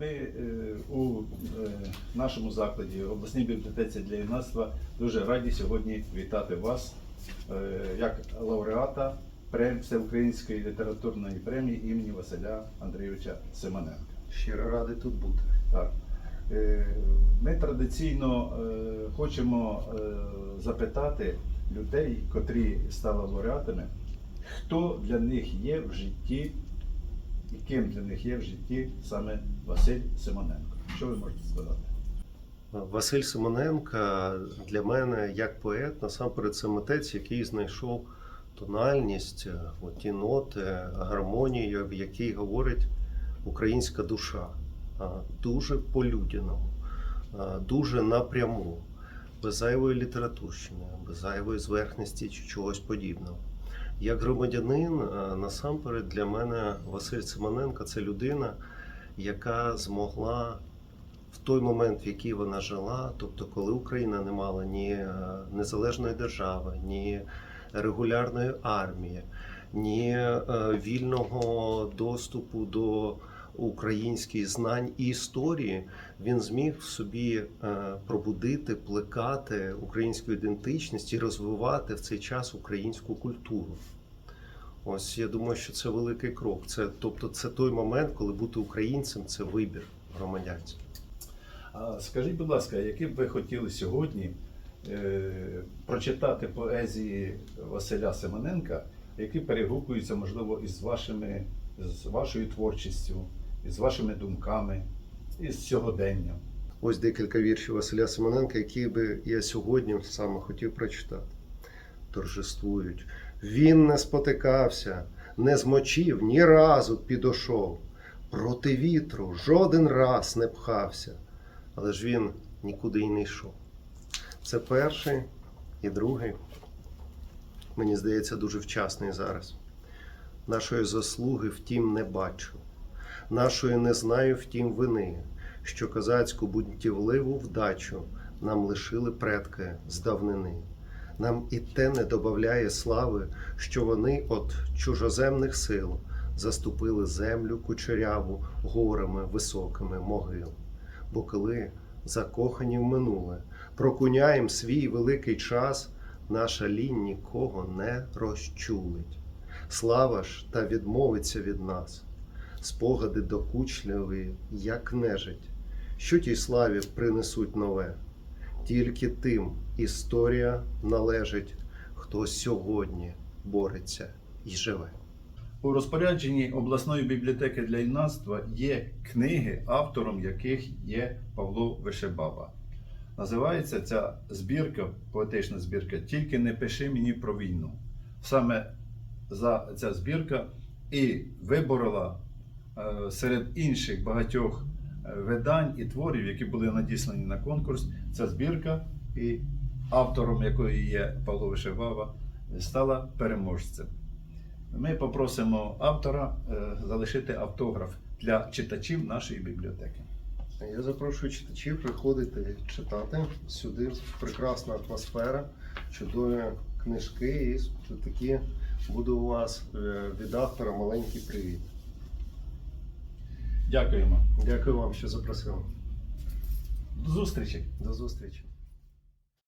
Ми е, у е, нашому закладі обласній бібліотеці для юнацтва дуже раді сьогодні вітати вас е, як лауреата Всеукраїнської літературної премії імені Василя Андрійовича Симоненка. Щиро радий тут бути. Так. Ми традиційно хочемо запитати людей, котрі стали лауреатами, хто для них є в житті і ким для них є в житті саме Василь Симоненко. Що ви можете сказати? Василь Симоненко для мене як поет, насамперед це митець, який знайшов тональність, ті ноти, гармонію, в якій говорить українська душа. Дуже по-людяному, дуже напряму, без зайвої літературщини, без зайвої зверхності чи чогось подібного. Як громадянин, насамперед для мене Василь Симоненко це людина, яка змогла в той момент, в який вона жила, тобто коли Україна не мала ні е, незалежної держави, ні регулярної армії, ні е, вільного доступу до українських знань і історії, він зміг собі е, пробудити, плекати українську ідентичність і розвивати в цей час українську культуру. Ось я думаю, що це великий крок. Це тобто, це той момент, коли бути українцем це вибір громадянський. А скажіть, будь ласка, які б ви хотіли сьогодні е, прочитати поезії Василя Симоненка, які перегукуються, можливо, із вашими, з вашою творчістю, із вашими думками, із сьогоденням? Ось декілька віршів Василя Симоненка, які би я сьогодні саме хотів прочитати. Торжествують. Він не спотикався, не змочив, ні разу підошов. Проти вітру жоден раз не пхався, але ж він нікуди й не йшов. Це перший і другий. Мені здається, дуже вчасний зараз. Нашої заслуги, втім, не бачу. Нашої не знаю, втім, вини що козацьку бунтівливу вдачу нам лишили предки з давнини. Нам і те не добавляє слави, що вони от чужоземних сил заступили землю кучеряву горами високими могил. Бо коли закохані в минуле, прокуняєм свій великий час, наша лінь нікого не розчулить. Слава ж та відмовиться від нас спогади докучливі, як нежить, що тій славі принесуть нове. Тільки тим історія належить, хто сьогодні бореться і живе. У розпорядженні обласної бібліотеки для юнацтва є книги, автором яких є Павло Вишебаба. Називається ця збірка, поетична збірка Тільки не пиши мені про війну. Саме за ця збірка і виборола серед інших багатьох е, видань і творів, які були надіслані на конкурс, ця збірка, і автором якої є Павло Вишебаба, стала переможцем. Ми попросимо автора е, залишити автограф для читачів нашої бібліотеки. Я запрошую читачів приходити читати сюди. Прекрасна атмосфера, чудові книжки, і такі буде у вас е, від автора маленький привіт. Дякуємо. Дякую вам, що запросили. До зустрічі! До зустрічі.